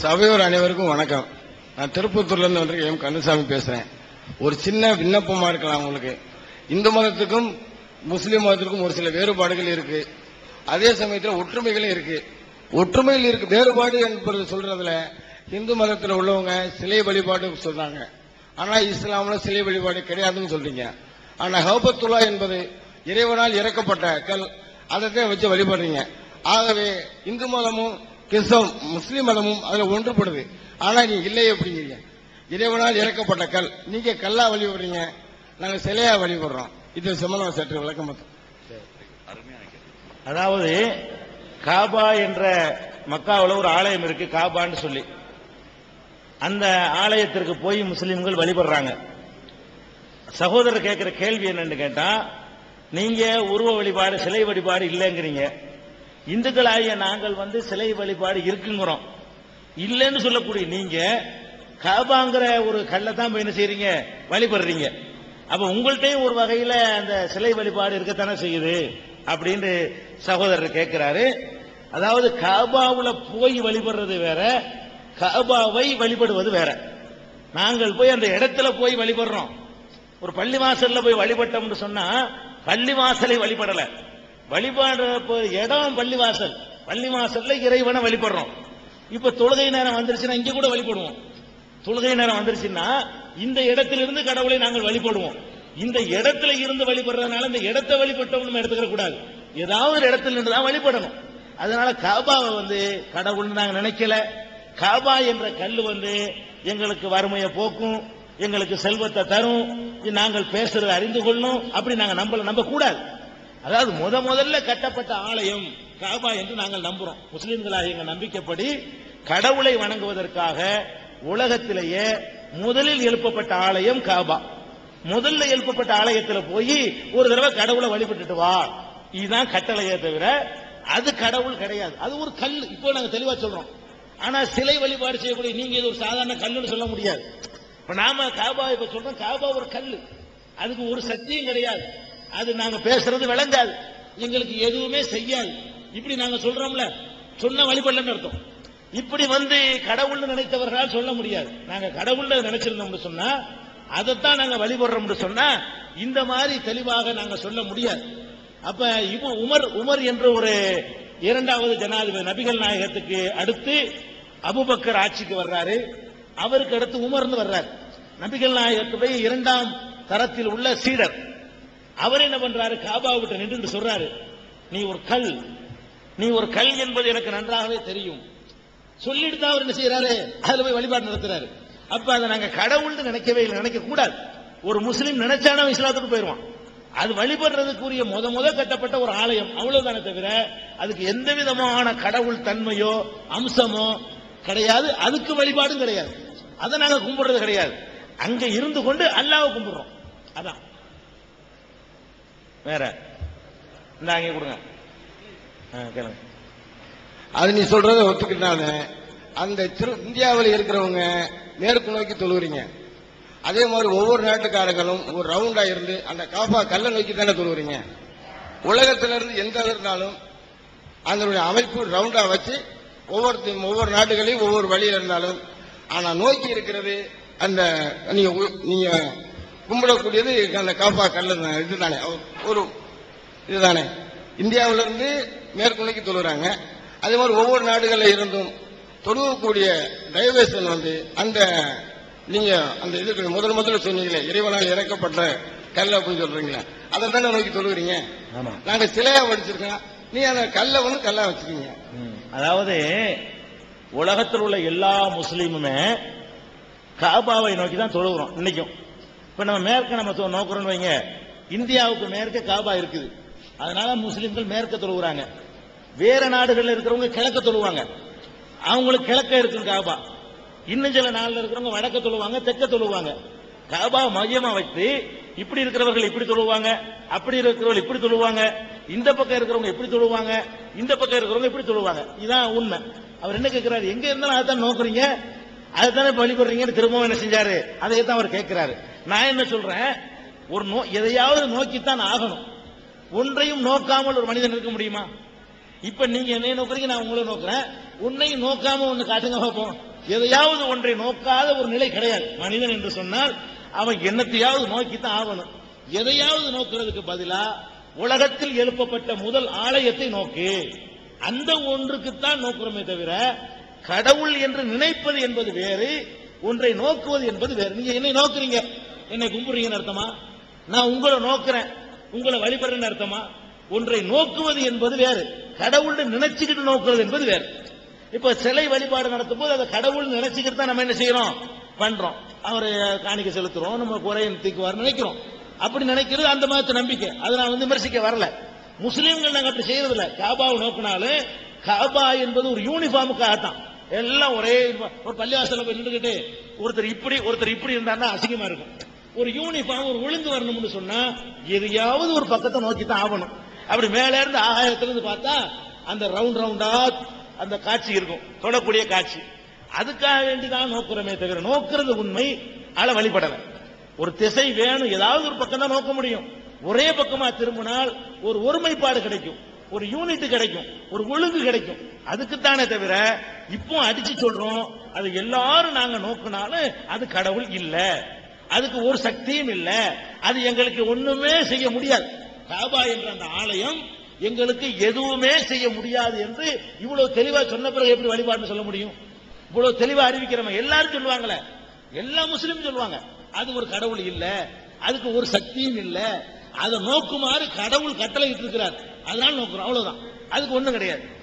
சபையோர் அனைவருக்கும் வணக்கம். நான் திருப்பத்தூர்ல இருந்து வந்திருக்கேன். எம். கந்தசாமி பேசுறேன். ஒரு சின்ன விண்ணப்பமா இருக்கலாம் உங்களுக்கு. இந்து மதத்துக்கும் முஸ்லீம் மதத்திற்கும் ஒரு சில வேறுபாடுகள் இருக்கு. அதே சமயத்தில் ஒற்றுமைகளும் இருக்கு. ஒற்றுமையில் இருக்கு வேறுபாடு என்பது சொல்றதுல இந்து மதத்தில் உள்ளவங்க சிலை வழிபாடு சொல்றாங்க. ஆனா இஸ்லாம்ல சிலை வழிபாடு கிடையாதுன்னு சொல்றீங்க. ஆனா ஹவுபத்துல்லா என்பது இறைவனால் இறக்கப்பட்ட கல் அதை வச்சு வழிபடுறீங்க. ஆகவே இந்து மதமும் கிறிஸ்தவம் முஸ்லீம் மதமும் அதுல ஒன்றுபடுது. ஆனா நீ இல்லை அப்படிங்கிறீங்க. இறைவனால் இறக்கப்பட்ட கல். நீங்க கல்லா வழிபடுறீங்க. நாங்க சிலையா வழிபடுறோம். இது சம்பந்தமா சற்று விளக்கம் அதாவது காபா என்ற மக்காவில் ஒரு ஆலயம் இருக்கு காபான்னு சொல்லி. அந்த ஆலயத்திற்கு போய் முஸ்லிம்கள் வழிபடுறாங்க. சகோதரர் கேட்கிற கேள்வி என்னன்னு கேட்டா நீங்க உருவ வழிபாடு சிலை வழிபாடு இல்லைங்கிறீங்க. இந்துக்களாகிய நாங்கள் வந்து சிலை வழிபாடு இருக்குங்கிறோம். இல்லைன்னு சொல்லக்கூடிய நீங்க காபாங்கிற ஒரு கல்லை தான் போய் என்ன செய்றீங்க? வழிபடுறீங்க. அப்ப உங்கள்கிட்டயும் ஒரு வகையில அந்த சிலை வழிபாடு இருக்கத்தானே செய்யுது? அப்படின்னு சகோதரர் கேட்கிறாரு. அதாவது காபாவுல போய் வழிபடுறது வேற காபாவை வழிபடுவது வேற. நாங்கள் போய் அந்த இடத்துல போய் வழிபடுறோம். ஒரு பள்ளி வாசல்ல போய் வழிபட்டோம்னு சொன்னா பள்ளி வாசலை வழிபடலை. வழிபாடு இடம் பள்ளிவாசல். பள்ளி இறைவனை வழிபடுறோம். இப்ப தொழுகை நேரம் வந்துருச்சுன்னா இங்க கூட வழிபடுவோம். தொழுகை நேரம் வந்துருச்சுன்னா இந்த இடத்திலிருந்து கடவுளை நாங்கள் வழிபடுவோம். இந்த இடத்துல இருந்து வழிபடுறதுனால இந்த இடத்தை வழிபட்டவங்க நம்ம எடுத்துக்கிற கூடாது. ஏதாவது ஒரு இடத்துல இருந்து தான் வழிபடணும். அதனால காபாவை வந்து கடவுள்னு நாங்கள் நினைக்கல. காபா என்ற கல் வந்து எங்களுக்கு வறுமையை போக்கும் எங்களுக்கு செல்வத்தை தரும். நாங்கள் பேசுறதை அறிந்து கொள்ளணும். அப்படி நாங்கள் நம்பல நம்ப கூடாது அதாவது முத முதல்ல கட்டப்பட்ட ஆலயம் காபா என்று நாங்கள் நம்புறோம். முஸ்லிம்களாக எங்கள் நம்பிக்கைப்படி கடவுளை வணங்குவதற்காக உலகத்திலேயே முதலில் எழுப்பப்பட்ட ஆலயம் காபா. முதல்ல எழுப்பப்பட்ட ஆலயத்தில் போய் ஒரு தடவை கடவுளை வழிபட்டுட்டு வா. இதுதான் கட்டளையே தவிர அது கடவுள் கிடையாது. அது ஒரு கல். இப்போ நாங்கள் தெளிவா சொல்றோம். ஆனா சிலை வழிபாடு செய்யக்கூடிய நீங்க இது ஒரு சாதாரண கல்லுன்னு சொல்ல முடியாது. இப்ப நாம காபா இப்ப சொல்றோம் காபா ஒரு கல் அதுக்கு ஒரு சக்தியும் கிடையாது. அது நாங்க பேசுறது விளங்காது. எங்களுக்கு எதுவுமே செய்யாது. இப்படி நாங்க சொல்றோம்ல சொன்ன வழிபடலன்னு அர்த்தம். இப்படி வந்து கடவுள்னு நினைத்தவர்களால் சொல்ல முடியாது. நாங்க கடவுள்னு நினைச்சிருந்தோம்னு சொன்னா அதைத்தான் நாங்க வழிபடுறோம்னு சொன்னா இந்த மாதிரி தெளிவாக நாங்க சொல்ல முடியாது. அப்ப இவ உமர் உமர் என்ற ஒரு இரண்டாவது ஜனாதிபதி நபிகள் நாயகத்துக்கு அடுத்து அபுபக்கர் ஆட்சிக்கு வர்றாரு. அவருக்கு அடுத்து உமர்னு வர்றாரு. நபிகள் நாயகத்துடைய இரண்டாம் தரத்தில் உள்ள சீடர். அவர் என்ன பண்றாரு? காபா விட்டு நின்று சொல்றாரு நீ ஒரு கல். நீ ஒரு கல் என்பது எனக்கு நன்றாகவே தெரியும். சொல்லிட்டு தான் அவர் என்ன செய்யறாரு அதுல போய் வழிபாடு நடத்துறாரு. அப்ப அதை நாங்க கடவுள்னு நினைக்கவே இல்லை நினைக்க கூடாது. ஒரு முஸ்லீம் நினைச்சானா அவன் இஸ்லாத்துக்கு போயிடுவான். அது வழிபடுறதுக்குரிய முத முத கட்டப்பட்ட ஒரு ஆலயம். அவ்வளவுதானே தவிர அதுக்கு எந்த விதமான கடவுள் தன்மையோ அம்சமோ கிடையாது. அதுக்கு வழிபாடும் கிடையாது. அதை நாங்க கும்பிடுறது கிடையாது. அங்க இருந்து கொண்டு அல்லாவை கும்பிடுறோம். அதான். வேற. இந்த அங்கே கொடுங்க. ஆ, கேளுங்க. அது நீ சொல்றதை ஒத்துக்கிட்டானே அந்த திரு இந்தியாவில் இருக்கிறவங்க மேற்கு நோக்கி தொழுவுறீங்க. அதே மாதிரி ஒவ்வொரு நாட்டுக்காரங்களும் ஒரு ரவுண்டா இருந்து அந்த காஃபா கல்லை நோக்கி தானே தொழுவுறீங்க. உலகத்துல இருந்து எந்த இருந்தாலும் அதனுடைய அமைப்பு ரவுண்டா வச்சு ஒவ்வொரு ஒவ்வொரு நாடுகளையும் ஒவ்வொரு வழியில் இருந்தாலும் ஆனா நோக்கி இருக்கிறது அந்த நீங்க உ- நீங்க கும்பிடக்கூடியது அந்த காபா கல்லு தான், இதுதானே. ஒரு இதுதானே. இந்தியாவில இருந்து மேற்கு நோக்கி தொழுகிறாங்க அதே மாதிரி ஒவ்வொரு நாடுகளில் இருந்தும் தொழுவக்கூடிய டைவர்ஷன் வந்து அந்த நீங்க அந்த இதுக்கு முதல் முதல்ல சொன்னீங்களே இறைவனால் இறக்கப்பட்ட கல் அப்படின்னு சொல்றீங்களே அதை தானே நோக்கி தொழுகிறீங்க? நாங்க சிலையா வடிச்சிருக்கோம். நீ அந்த கல்லை வந்து கல்லா வச்சிருக்கீங்க ம். அதாவது உலகத்தில் உள்ள எல்லா முஸ்லீமுமே காபாவை நோக்கி தான் தொழுகிறோம் இன்னைக்கும். இப்ப நம்ம மேற்க நம்ம தொ- வைங்க. இந்தியாவுக்கு மேற்க காபா இருக்குது. அதனால முஸ்லிம்கள் மேற்க தொழுகிறாங்க வேற நாடுகள்ல இருக்கிறவங்க கிழக்க தொழுவாங்க. அவங்களுக்கு கிழக்க இருக்கும் காபா. இன்னும் சில நாள்ல இருக்கிறவங்க வடக்க தொழுவாங்க தெற்க தொழுவாங்க. காபா மையமா வைத்து இப்படி இருக்கிறவர்கள் இப்படி தொழுவாங்க அப்படி இருக்கிறவர்கள் இப்படி தொழுவாங்க இந்த பக்கம் இருக்கிறவங்க எப்படி தொழுவாங்க இந்த பக்கம் இருக்கிறவங்க இப்படி தொழுவாங்க. இதான் உண்மை. அவர் என்ன கேட்கிறாரு எங்க இருந்தாலும் அதான் நோக்குறீங்க? அதுதானே வழிபடுறீங்கன்னு திரும்பவும் என்ன செஞ்சாரு? அதையே தான் அவர் கேட்கிறாரு. நான் என்ன சொல்றேன்? ஒரு நோ எதையாவது நோக்கித்தான் ஆகணும். ஒன்றையும் நோக்காமல் ஒரு மனிதன் இருக்க முடியுமா? இப்ப நீங்க என்னைய நோக்குறீங்க நான் உங்களை நோக்குறேன். உன்னையும் நோக்காம ஒண்ணு காட்டுங்க பார்ப்போம். எதையாவது ஒன்றை நோக்காத ஒரு நிலை கிடையாது. மனிதன் என்று சொன்னால் அவன் என்னத்தையாவது நோக்கித்தான் ஆகணும். எதையாவது நோக்குறதுக்கு பதிலா உலகத்தில் எழுப்பப்பட்ட முதல் ஆலயத்தை நோக்கு. அந்த ஒன்றுக்குத்தான் நோக்குறோமே தவிர கடவுள் என்று நினைப்பது என்பது வேறு ஒன்றை நோக்குவது என்பது வேறு. நீங்க என்னை நோக்குறீங்க? என்னை கும்பிடுறீங்கன்னு அர்த்தமா? நான் உங்களை நோக்குறேன். உங்களை வழிபடுறேன்னு அர்த்தமா? ஒன்றை நோக்குவது என்பது வேறு. கடவுள்னு நினைச்சுக்கிட்டு நோக்குறது என்பது வேறு. இப்ப சிலை வழிபாடு நடத்தும் போது அதை கடவுள் நினைச்சுக்கிட்டு தான் நம்ம என்ன செய்யறோம்? பண்றோம். அவரை காணிக்க செலுத்துறோம். நம்ம குறையை தீக்குவார் நினைக்கிறோம். அப்படி நினைக்கிறது அந்த மதத்து நம்பிக்கை. அதை நான் வந்து விமர்சிக்க வரல. முஸ்லீம்கள் நாங்க அப்படி செய்யறது காபாவை நோக்கினாலும் காபா என்பது ஒரு யூனிஃபார்முக்காக தான் எல்லாம் ஒரே ஒரு பள்ளிவாசல போய் நின்றுகிட்டு ஒருத்தர் இப்படி ஒருத்தர் இப்படி இருந்தாருன்னா அசிங்கமா இருக்கும். ஒரு யூனிஃபார்ம் ஒரு ஒழுங்கு வரணும்னு சொன்னா எதையாவது ஒரு பக்கத்தை நோக்கி தான் ஆகணும். அப்படி மேல இருந்து ஆகாயத்திலிருந்து பார்த்தா அந்த ரவுண்ட் ரவுண்டா அந்த காட்சி இருக்கும். தொடக்கூடிய காட்சி. அதுக்காக வேண்டிதான் நோக்குறமே தவிர நோக்குறது உண்மை ஆள வழிபடல. ஒரு திசை வேணும் ஏதாவது ஒரு பக்கம் தான் நோக்க முடியும். ஒரே பக்கமா திரும்பினால் ஒரு ஒருமைப்பாடு கிடைக்கும். ஒரு யூனிட் கிடைக்கும். ஒரு ஒழுங்கு கிடைக்கும். அதுக்குத்தானே தவிர இப்போ அடிச்சு சொல்றோம். அது எல்லாரும் நாங்க நோக்கினாலும் அது கடவுள் இல்ல. அதுக்கு ஒரு சக்தியும் இல்ல. அது எங்களுக்கு ஒண்ணுமே செய்ய முடியாது. காபா என்ற அந்த ஆலயம் எங்களுக்கு எதுவுமே செய்ய முடியாது என்று இவ்வளவு தெளிவா சொன்ன பிறகு எப்படி வழிபாடுன்னு சொல்ல முடியும்? இவ்வளவு தெளிவா அறிவிக்கிறவங்க எல்லாரும் சொல்லுவாங்களே. எல்லா முஸ்லீமும் சொல்லுவாங்க. அது ஒரு கடவுள் இல்ல. அதுக்கு ஒரு சக்தியும் இல்ல. அதை நோக்குமாறு கடவுள் கட்டளை இருக்கிறார் அதனால நோக்குறோம். அவ்வளவுதான். அதுக்கு ஒண்ணும் கிடையாது.